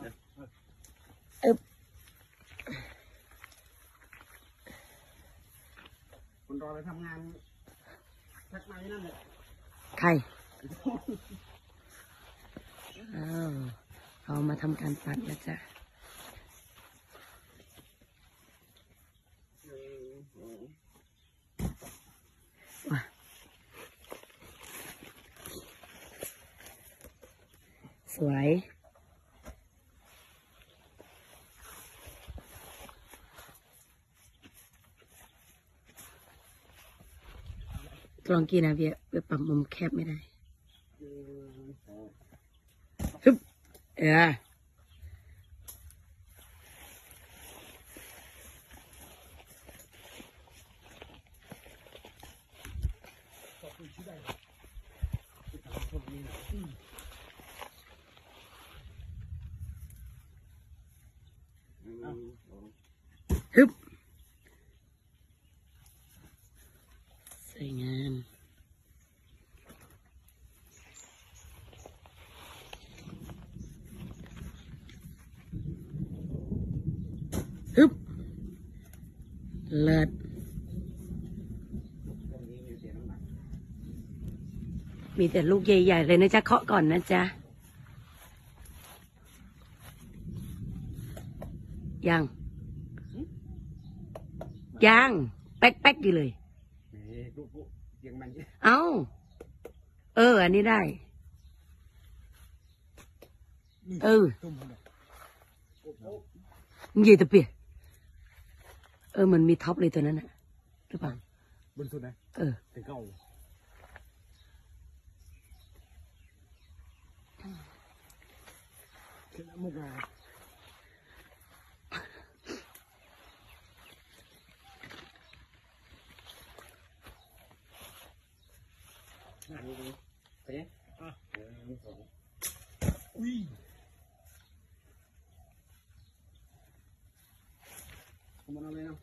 เดี๋ยวอึบคุณรอไปทำงานสักหน่อยนั่นแหละใครอ้าวเรามาทำการปัดนะจ๊ะว้าสวย ลองกินนะเบียเบียปรับมุมแคบไม่ได้ฮึบเออฮึบสวยงาม ฮึบเลิศมีแต่ลูกใหญ่ ๆ เลยนะจ๊ะเคาะก่อนนะจ๊ะ ยัง ยัง แป๊กๆอยู่เลยนี่ลูกปุ๊เสียงมันเอา เออ อันนี้ได้ เออมึงยีตะเปีย เออ มันมีท็อปเลยตัวนั้นน่ะหรือเปล่า บนสุดนะเออ ถึงเก่าขึ้นมุกมาไปเนี่ยอะหนึ่งสองอุ้ยมันเอาเลยเนาะ